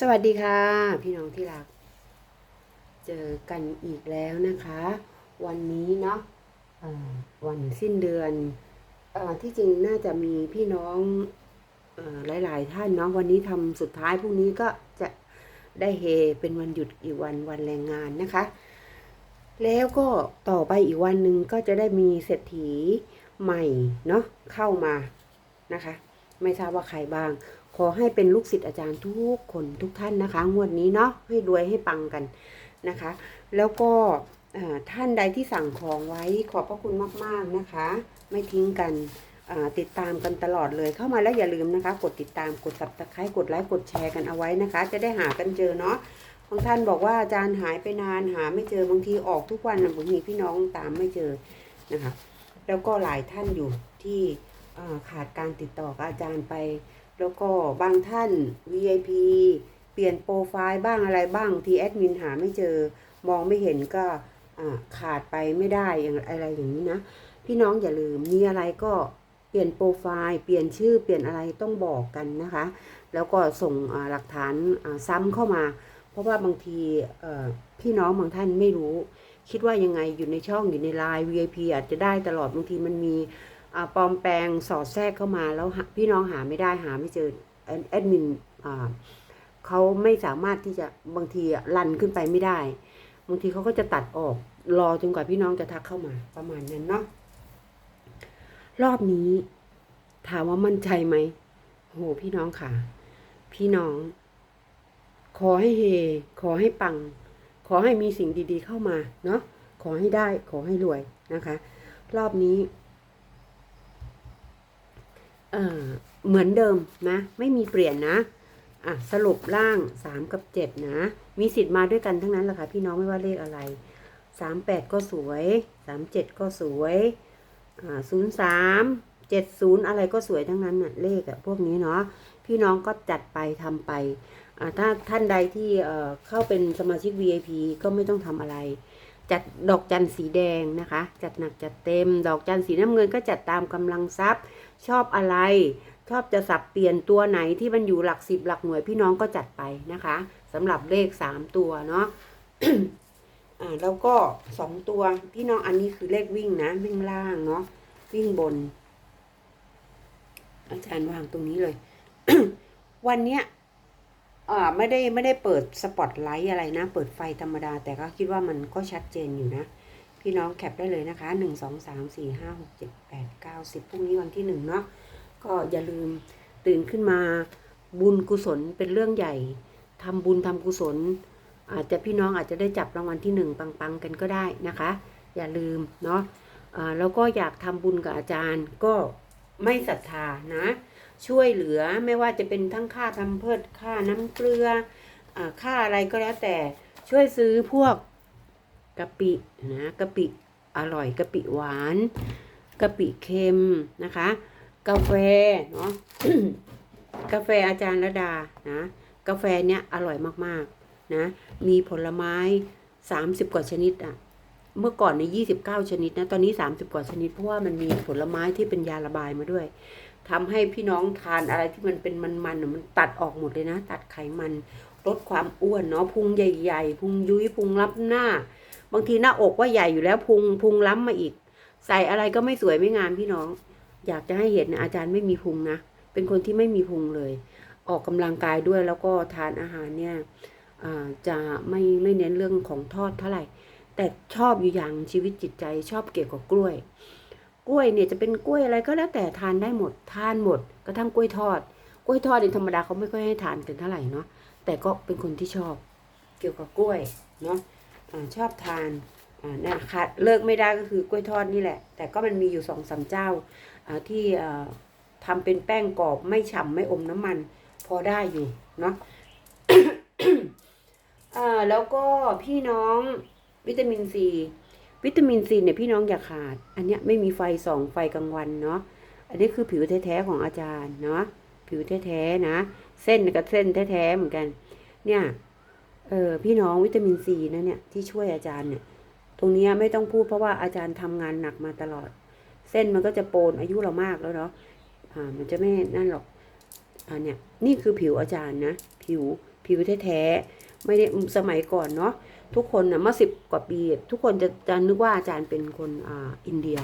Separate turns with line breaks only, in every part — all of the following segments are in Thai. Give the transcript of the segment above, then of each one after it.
สวัสดีค่ะ พี่น้องที่รัก เจอกันอีกแล้วนะคะ วันนี้เนาะวันสิ้นเดือนอที่จริงน่าจะมีพี่น้องเอ่อหลาย ๆ ท่านเนาะวันนี้ทำสุดท้ายพรุ่งนี้ก็จะได้เฮเป็นวันหยุดอีกวันวันแรงงานนะคะ แล้วก็ต่อไปอีกวันหนึ่งก็จะได้มีเศรษฐีใหม่เนาะเข้ามานะคะ ไม่ทราบว่าใครบ้าง ขอให้เป็นลูกศิษย์อาจารย์ทุกคนทุกท่านนะคะ งวดนี้เนาะให้รวยให้ปังกันนะคะ แล้วก็ท่านใดที่สั่งของไว้ขอบพระคุณมากๆนะคะ ไม่ทิ้งกันติดตามกันตลอดเลยเข้ามาแล้วอย่าลืมนะคะ กดติดตามกด subscribe กดไลค์กดแชร์กันเอาไว้นะคะ จะได้หากันเจอเนาะบางท่านบอกว่าอาจารย์หายไปนานหาไม่เจอบางทีออกทุกวันบางทีพี่น้องตามไม่เจอนะคะ แล้วก็หลายท่านอยู่ที่ขาดการติดต่อกับอาจารย์ไป แล้วก็บางท่าน VIP เปลี่ยนโปรไฟล์บ้างอะไรบ้างทีแอดมินหาไม่เจอ มองไม่เห็นก็ขาดไปไม่ได้อย่างอะไรอย่างนี้นะ พี่น้องอย่าลืมมีอะไรก็เปลี่ยนโปรไฟล์เปลี่ยนชื่อเปลี่ยนอะไรต้องบอกกันนะคะ แล้วก็ส่งหลักฐานซ้ำเข้ามา เพราะว่าบางทีพี่น้องบางท่านไม่รู้ คิดว่ายังไงอยู่ในช่องอยู่ในไลน์ VIP อาจจะได้ตลอดบางทีมันมี ปลอมแปลงสอดแทรกเข้ามาแล้วพี่น้องหาไม่ได้หาไม่เจอแอดมินเขาไม่สามารถที่จะบางทีลันขึ้นไปไม่ได้บางทีเขาก็จะตัดออกรอจนกว่าพี่น้องจะทักเข้ามา ประมาณนั้นเนาะรอบนี้ ถามว่ามั่นใจไหมโหพี่น้องค่ะ พี่น้อง ขอให้เฮ ขอให้ปัง ขอให้มีสิ่งดีๆเข้ามา เนาะขอให้ได้ ขอให้รวยนะคะ รอบนี้ เอ่อเหมือนเดิมนะ ไม่มีเปลี่ยนนะอะสรุปล่าง 3 กับ 7 นะ มีสิทธิ์มาด้วยกันทั้งนั้นแหละค่ะพี่น้องไม่ว่าเลขอะไร 38 ก็สวย 37 ก็สวยอ่า03 70 อะไรก็สวยทั้งนั้นน่ะเลขอะพวกนี้เนาะพี่น้องก็จัดไปทำไปอ่าถ้าท่านใดที่เอ่อเข้าเป็นสมาชิก VIP ก็ไม่ต้องทำอะไร จัดดอกจันสีแดงนะคะ จัดหนักจัดเต็ม ดอกจันสีน้ำเงินก็จัดตามกำลังทรัพย์ ชอบอะไร ชอบจะสับเปลี่ยนตัวไหนที่มันอยู่หลักสิบหลักหน่วยพี่น้องก็จัดไปนะคะสำหรับเลขสามตัวเนาะอ่าแล้วก็สองตัวพี่น้องอันนี้คือเลขวิ่งนะวิ่งล่างเนาะวิ่งบน อาจารย์วางตรงนี้เลย วันเนี้ยอ่าไม่ได้ไม่ได้เปิดสปอตไลท์อะไรนะ เปิดไฟธรรมดา แต่ก็คิดว่ามันก็ชัดเจนอยู่นะ พี่น้องแคปได้เลยนะคะหนึ่งสองสามสี่ห้าหกเจ็ดแปดเก้าสิบพรุ่งนี้วันที่หนึ่งเนาะก็อย่าลืมตื่นขึ้นมาบุญกุศลเป็นเรื่องใหญ่ทำบุญทำกุศล อาจจะพี่น้องอาจจะได้จับรางวัลที่หนึ่งปังๆ กันก็ได้นะคะ อย่าลืมเนาะอ่าแล้วก็อยากทำบุญกับอาจารย์ก็ไม่ศรัทธานะ ช่วยเหลือไม่ว่าจะเป็นทั้งค่าทำเพิดค่าน้ำเกลืออค่าอะไรก็แล้วแต่ช่วยซื้อพวก กะปินะกะปิอร่อยกะปิหวานกะปิเค็มนะคะ กาแฟเนาะกาแฟอาจารย์ระดานะกาแฟเนี้ยอร่อยมากๆนะมีผลไม้ 30 กว่าชนิดอะเมื่อก่อนใน 29 ชนิดนะ ตอนนี้ 30 กว่าชนิด เพราะว่ามันมีผลไม้ที่เป็นยาระบายมาด้วยทำให้พี่น้องทานอะไรที่มันเป็นมันๆน่ะมันตัดออกหมดเลยนะ ตัดไขมัน ลดความอ้วนเนาะพุงใหญ่ ๆ พุงยุ้ยพุงรับหน้า บางทีหน้าอกว่าใหญ่อยู่แล้วพุงพุงล้ำมาอีก ใส่อะไรก็ไม่สวยไม่งามพี่น้อง อยากจะให้เห็นนะอาจารย์ไม่มีพุงนะ เป็นคนที่ไม่มีพุงเลย ออกกำลังกายด้วยแล้วก็ทานอาหารเนี่ยจะไม่ไม่เน้นเรื่องของทอดเท่าไหร่ แต่ชอบอยู่อย่างชีวิตจิตใจชอบเกี่ยวกับกล้วย กล้วยเนี่ยจะเป็นกล้วยอะไรก็แล้วแต่ทานได้หมด ทานหมดกระทั่งกล้วยทอด กล้วยทอดในธรรมดาเขาไม่ค่อยให้ทานกันเท่าไหร่เนาะแต่ก็เป็นคนที่ชอบเกี่ยวกับกล้วยเนาะ ชอบทานนะขาดเลิกไม่ได้ก็คือกล้วยทอดนี่แหละ แต่ก็มันมีอยู่สองสามเจ้าที่อ่าทำเป็นแป้งกรอบไม่ฉ่ำไม่อมน้ำมัน พอได้อยู่เนาะแล้วก็พี่น้องวิตามินซีวิตามินซีเนี่ยพี่น้องอย่าขาด อันเนี้ยไม่มีไฟส่องไฟกลางวันเนาะอันนี้คือผิวแท้ๆของอาจารย์เนาะผิวแท้ๆนะ เส้นกับเส้นแท้ๆเหมือนกัน เนี่ย เออพี่น้องวิตามินซีนะเนี่ยที่ช่วยอาจารย์เนี่ย ตรงนี้ไม่ต้องพูดเพราะว่าอาจารย์ทำงานหนักมาตลอด เส้นมันก็จะโปนอายุเรามากแล้วเนาะอ่ามันจะไม่นั่นหรอกอ่าเนี่ยนี่คือผิวอาจารย์นะผิวผิวแท้ๆไม่ได้สมัยก่อนเนาะทุกคนนะเมื่อสิบกว่าปี ทุกคนจะจะนึกว่าอาจารย์เป็นคนอ่าอินเดีย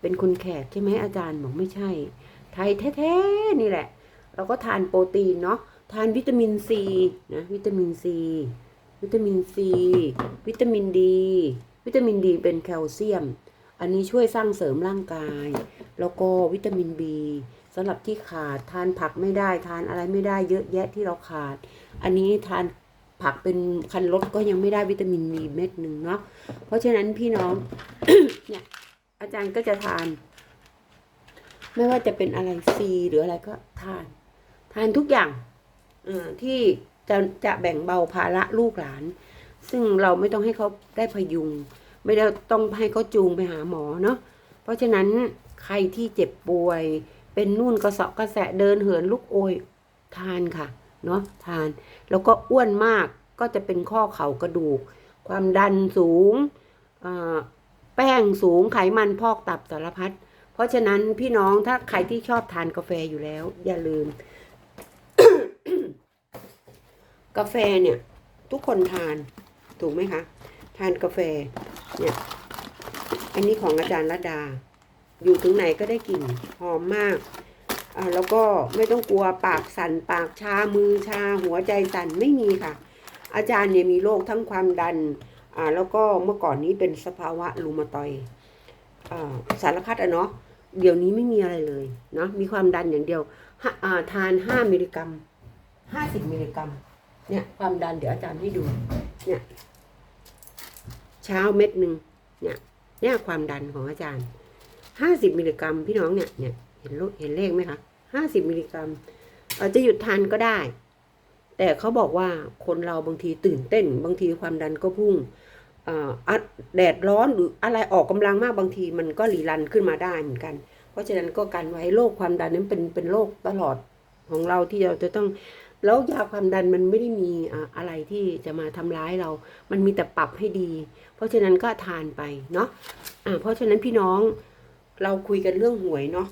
เป็นคนแขกใช่ไหมอาจารย์บอกไม่ใช่ ไทยแท้ๆนี่แหละ เราก็ทานโปรตีนเนาะ ทานวิตามินซีนะวิตามินซีวิตามินซีวิตามินดี วิตามินดีเป็นแคลเซียม อันนี้ช่วยสร้างเสริมร่างกาย แล้วก็วิตามินบีสำหรับที่ขาดทานผักไม่ได้ทานอะไรไม่ได้เยอะแยะที่เราขาด อันนี้ทานผักเป็นคันลดก็ยังไม่ได้วิตามินบีเม็ดหนึ่งเนาะเพราะฉะนั้นพี่น้องเนี่ยอาจารย์ก็จะทาน ไม่ว่าจะเป็นอะไรซีหรืออะไรก็ทาน ทานทุกอย่าง ที่จะจะแบ่งเบาภาระลูกหลาน ซึ่งเราไม่ต้องให้เขาได้พยุง ไม่ได้ต้องให้เขาจูงไปหาหมอเนาะเพราะฉะนั้นใครที่เจ็บป่วย เป็นนู่นกระเสาะกระแสะเดินเหินลุกโอยทานค่ะเนาะทาน แล้วก็อ้วนมากก็จะเป็นข้อเข่ากระดูก ความดันสูง แป้งสูงไขมันพอกตับสารพัดเพราะฉะนั้นพี่น้องถ้าใครที่ชอบทานกาแฟอยู่แล้ว อย่าลืม กาแฟเนี่ย ทุกคนทานถูกไหมคะ ทานกาแฟเนี่ยอันนี้ของอาจารย์ระดา อยู่ถึงไหนก็ได้กลิ่นหอมมากอ่าแล้วก็ไม่ต้องกลัวปากสั่นปากชามือชาหัวใจสั่นไม่มีค่ะ อาจารย์เนี่ยมีโรคทั้งความดันอ่าแล้วก็เมื่อก่อนนี้เป็นสภาวะรูมาตอยอ่าสารพัดอะเนาะเดี๋ยวนี้ไม่มีอะไรเลยเนาะมีความดันอย่างเดียวทานห้ามิลลิกรัมห้าสิบมิลลิกรัม เนี่ยความดันเดี๋ยวอาจารย์ให้ดู เนี่ยเช้าเม็ดหนึ่งเนี่ยเนี่ยความดันของอาจารย์ห้าสิบมิลลิกรัมพี่น้องเนี่ยเนี่ยเห็นเลขเห็นเลขไหมคะห้าสิบมิลลิกรัมอาจจะหยุดทานก็ได้ แต่เขาบอกว่าคนเราบางทีตื่นเต้น บางทีความดันก็พุ่งแดดร้อนหรืออะไรออกกำลังมากบางทีมันก็รีรันขึ้นมาได้เหมือนกัน เพราะฉะนั้นก็กันไว้โรคความดันนั้นเป็นเป็นโรคตลอดของเราที่เราจะต้อง แล้วยาความดันมันไม่ได้มีอะไรที่จะมาทำร้ายเรา มันมีแต่ปรับให้ดี เพราะฉะนั้นก็ทานไปเนาะอ่าเพราะฉะนั้นพี่น้องเราคุยกันเรื่องหวยเนาะ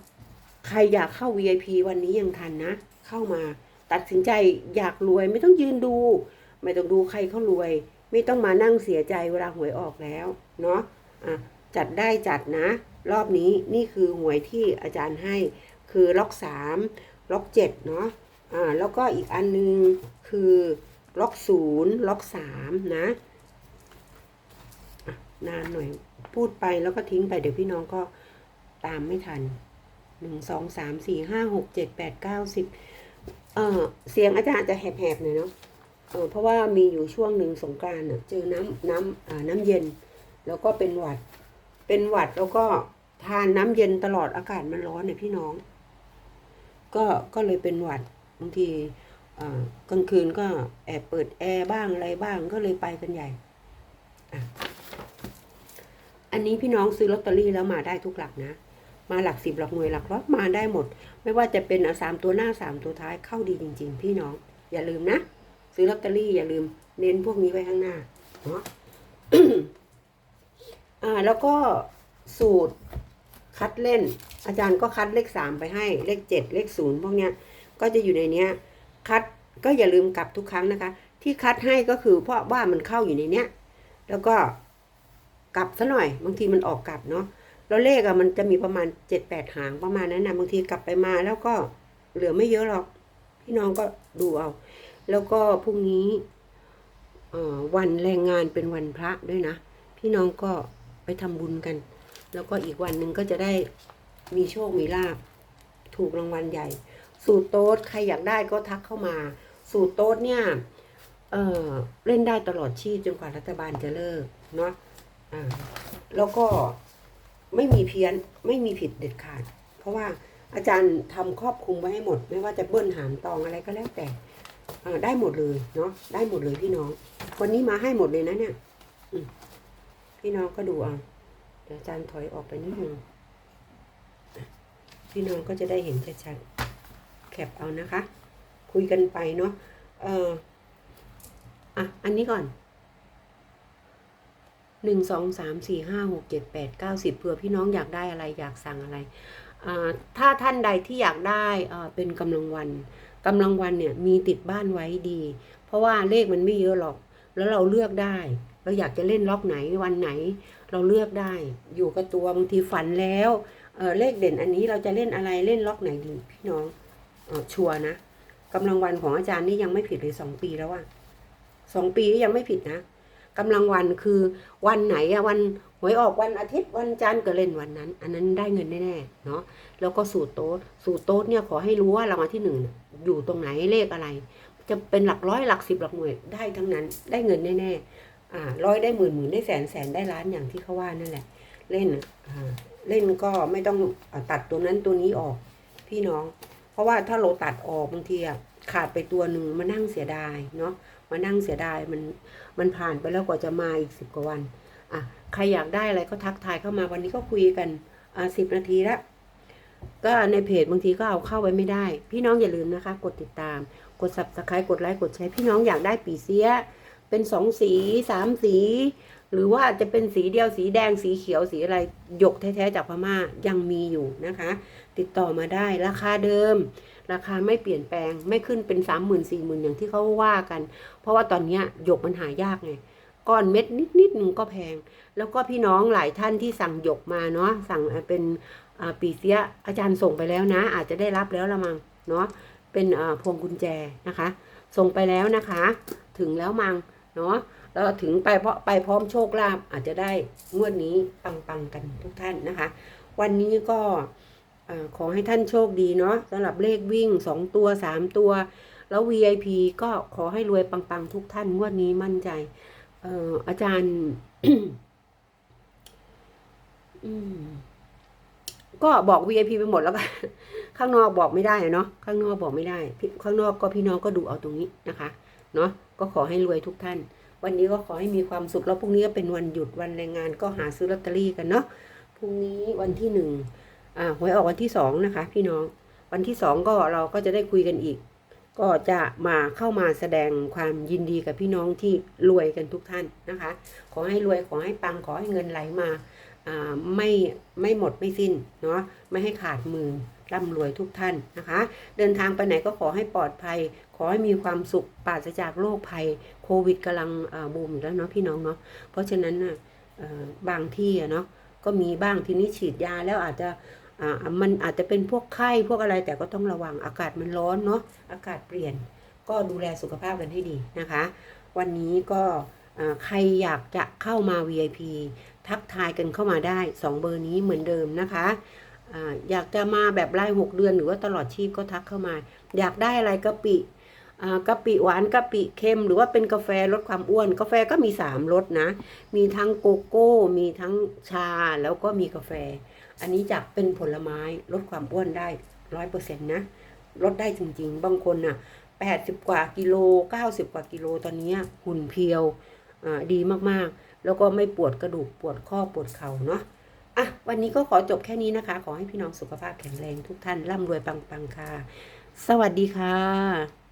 ใครอยากเข้า VIP วันนี้ยังทันนะ เข้ามาตัดสินใจอยากรวยไม่ต้องยืนดู ไม่ต้องดูใครเขารวย ไม่ต้องมานั่งเสียใจเวลาหวยออกแล้วเนาะะจัดได้จัดนะ รอบนี้นี่คือหวยที่อาจารย์ให้คือล็อกสามล็อกเจ็ดเนาะ อ่าแล้วก็อีกอันนึงคือล็อกศูนย์ล็อกสามนะนานหน่อยพูดไปแล้วก็ทิ้งไปเดี๋ยวพี่น้องก็ตามไม่ทันหนึ่งสองสามสี่ห้าหกเจ็ดแปดเก้าสิบเออเสียงอาจารย์จะแหบๆหน่อยเนาะเออเพราะว่ามีอยู่ช่วงหนึ่งสงกรานต์น่ะเจอน้ำน้ำอ่าน้ำเย็น แล้วก็เป็นหวัด เป็นหวัดแล้วก็ทานน้ำเย็นตลอดอากาศมันร้อนเนี่ยพี่น้อง ก็ก็เลยเป็นหวัด บางทีกลางคืนก็แอบเปิดแอร์บ้างอะไรบ้างก็เลยไปกันใหญ่ อันนี้พี่น้องซื้อลอตเตอรี่แล้วมาได้ทุกหลักนะ มาหลักสิบหลักหน่วยหลักร้อยมาได้หมด ไม่ว่าจะเป็นสามตัวหน้าสามตัวท้ายเข้าดีจริง ๆ พี่น้อง อย่าลืมนะ ซื้อลอตเตอรี่อย่าลืม เน้นพวกนี้ไว้ข้างหน้าเนาะอ่าแล้วก็สูตรคัดเล่น อาจารย์ก็คัดเลขสามไปให้เลขเจ็ดเลขศูนย์พวกเนี้ย ก็จะอยู่ในเนี้ยคัดก็อย่าลืมกลับทุกครั้งนะคะ ที่คัดให้ก็คือเพราะว่ามันเข้าอยู่ในเนี้ยแล้วก็กลับซะหน่อย บางทีมันออกกลับเนาะแล้วเลขอะมันจะมีประมาณเจ็ดแปดหางประมาณนั้นนะบางทีกลับไปมาแล้วก็เหลือไม่เยอะหรอก พี่น้องก็ดูเอา แล้วก็พรุ่งนี้วันแรงงานเป็นวันพระด้วยนะ พี่น้องก็ไปทำบุญกัน แล้วก็อีกวันหนึ่งก็จะได้มีโชค มีลาบ ถูกรางวัลใหญ่ สูตรโต๊ดใครอยากได้ก็ทักเข้ามา สูตรโต๊ดเนี่ยเออเล่นได้ตลอดชีพจนกว่ารัฐบาลจะเลิกเนาะอ่าแล้วก็ไม่มีเพี้ยนไม่มีผิดเด็ดขาด เพราะว่าอาจารย์ทำครอบคลุมไว้ให้หมด ไม่ว่าจะเบิ้ลหามตองอะไรก็แล้วแต่อ่าได้หมดเลยเนาะได้หมดเลยพี่น้องวันนี้มาให้หมดเลยนะเนี่ยพี่น้องก็ดูเอาเดี๋ยวอาจารย์ถอยออกไปนิดนึงอะพี่น้องก็จะได้เห็นชัดๆ แคปเอานะคะ คุยกันไปเนาะเอออะ อันนี้ก่อนหนึ่งสองสามสี่ห้าหกเจ็ดแปดเก้าสิบเผื่อพี่น้องอยากได้อะไรอยากสั่งอะไรถ้าท่านใดที่อยากได้เป็นกำลังวันกำลังวันเนี่ยมีติดบ้านไว้ดี เพราะว่าเลขมันไม่เยอะหรอก แล้วเราเลือกได้ เราอยากจะเล่นล็อกไหนวันไหน เราเลือกได้ อยู่กับตัวบางทีฝันแล้วเเลขเด่นอันนี้เราจะเล่นอะไรเล่นล็อกไหนดีพี่น้อง ชัวนะกำลังวันของอาจารย์นี่ยังไม่ผิดเลยสองปีแล้วอะสองปีนี่ยังไม่ผิดนะกำลังวันคือวันไหนอะวันหวยออกวันอาทิตย์วันจันทร์ก็เล่นวันนั้น อันนั้นได้เงินแน่ๆเนาะแล้วก็สูตรโต๊ดสูตรโต๊ดเนี่ยขอให้รู้ว่ารางวัลที่หนึ่งอยู่ตรงไหนเลขอะไร จะเป็นหลักร้อยหลักสิบหลักหน่วยได้ทั้งนั้นได้เงินแน่ๆอ่าร้อยได้หมื่นหมื่นได้แสนแสนได้ล้านอย่างที่เขาว่านั่นแหละ เล่นอ่าเล่นก็ไม่ต้องอตัดตัวนั้นตัวนี้ออก พี่น้อง เพราะว่าถ้าเราตัดออกบางทีอะขาดไปตัวหนึ่งมานั่งเสียดายเนาะมานั่งเสียดายมันมันผ่านไปแล้วกว่าจะมาอีกสิบกว่าวันอะใครอยากได้อะไรก็ทักทายเข้ามาวันนี้ก็คุยกันอ่าสิบนาทีละก็ในเพจบางทีก็เอาเข้าไว้ไม่ได้ พี่น้องอย่าลืมนะคะ กดติดตาม กด subscribe กดไลค์กดแชร์พี่น้องอยากได้ปีเสีย เป็นสองสีสามสี หรือว่าจะเป็นสีเดียวสีแดงสีเขียวสีอะไรหยกแท้ๆจากพม่ายังมีอยู่นะคะ ติดต่อมาได้ราคาเดิม ราคาไม่เปลี่ยนแปลงไม่ขึ้นเป็นสามหมื่นสี่หมื่นอย่างที่เขาว่ากัน เพราะว่าตอนนี้ยหยกมันหายากไงก้อนเม็ดนิดนิดๆหนึ่งก็แพง แล้วก็พี่น้องหลายท่านที่สั่งหยกมาเนาะสั่งเป็นปีเสียอาจารย์ส่งไปแล้วนะ อาจจะได้รับแล้วละมังเนาะเป็นพวงกุญแจนะคะ ส่งไปแล้วนะคะ ถึงแล้วมังเนาะแล้วถึงไปเพราะไปพร้อมโชคลาภอาจจะได้งวดนี้ปังๆกันทุกท่านนะคะ วันนี้ก็ อขอให้ท่านโชคดีเนาะสำหรับเลขวิ่งสองตัวสามตัว แล้ว VIP ก็ขอให้รวยปังๆ ทุกท่านงวดนี้มั่นใจเอออาจารย์ก็บอก VIP ไปหมดแล้วก็ข้างนอกบอกไม่ได้เนาะข้างนอกบอกไม่ได้ ข้างนอกก็พี่น้องก็ดูเอาตรงนี้นะคะ เนาะก็ขอให้รวยทุกท่าน วันนี้ก็ขอให้มีความสุขแล้วพรุ่งนี้ก็เป็นวันหยุดวันแรงงานก็หาซื้อลอตเตอรี่กันเนาะพรุ่งนี้วันที่หนึ่ง อ่าหวยออกวันที่สองนะคะ พี่น้อง วันที่สองก็เราก็จะได้คุยกันอีก ก็จะมาเข้ามาแสดงความยินดีกับพี่น้องที่รวยกันทุกท่านนะคะ ขอให้รวยขอให้ปังขอให้เงินไหลมาอ่าไม่ไม่หมดไม่สิ้นเนาะไม่ให้ขาดมือร่ำรวยทุกท่านนะคะ เดินทางไปไหนก็ขอให้ปลอดภัย ขอให้มีความสุขปราศจากโรคภัยโควิดกำลังอ่าบูมแล้วเนาะพี่น้องเนาะเพราะฉะนั้นนะเอ่อบางที่เนาะก็มีบ้างทีนี้ฉีดยาแล้วอาจจะ อ่ามันอาจจะเป็นพวกไข้พวกอะไรแต่ก็ต้องระวังอากาศมันร้อนเนาะอากาศเปลี่ยน ก็ดูแลสุขภาพกันให้ดีนะคะ วันนี้ก็ใครอยากจะเข้ามา VIP ทักทายกันเข้ามาได้ 2 เบอร์นี้เหมือนเดิมนะคะอยากจะมาแบบรายหกเดือนหรือว่าตลอดชีพก็ทักเข้ามา อยากได้อะไรกะปิ กะปิหวานกะปิเค็ม หรือว่าเป็นกาแฟลดความอ้วน กาแฟก็มี3รสนะ มีทั้งโกโก้ มีทั้งชาแล้วก็มีกาแฟ อันนี้จะเป็นผลไม้ลดความอ้วนได้ร้อยเปอร์เซ็นต์นะลดได้จริง ๆ บางคนน่ะแปดสิบกว่ากิโลเก้าสิบกว่ากิโลตอนนี้หุ่นเพียวอ่าดีมากๆ แล้วก็ไม่ปวดกระดูกปวดข้อปวดเข่าเนาะอะวันนี้ก็ขอจบแค่นี้นะคะ ขอให้พี่น้องสุขภาพแข็งแรงทุกท่านร่ำรวยปังๆค่ะ สวัสดีค่ะ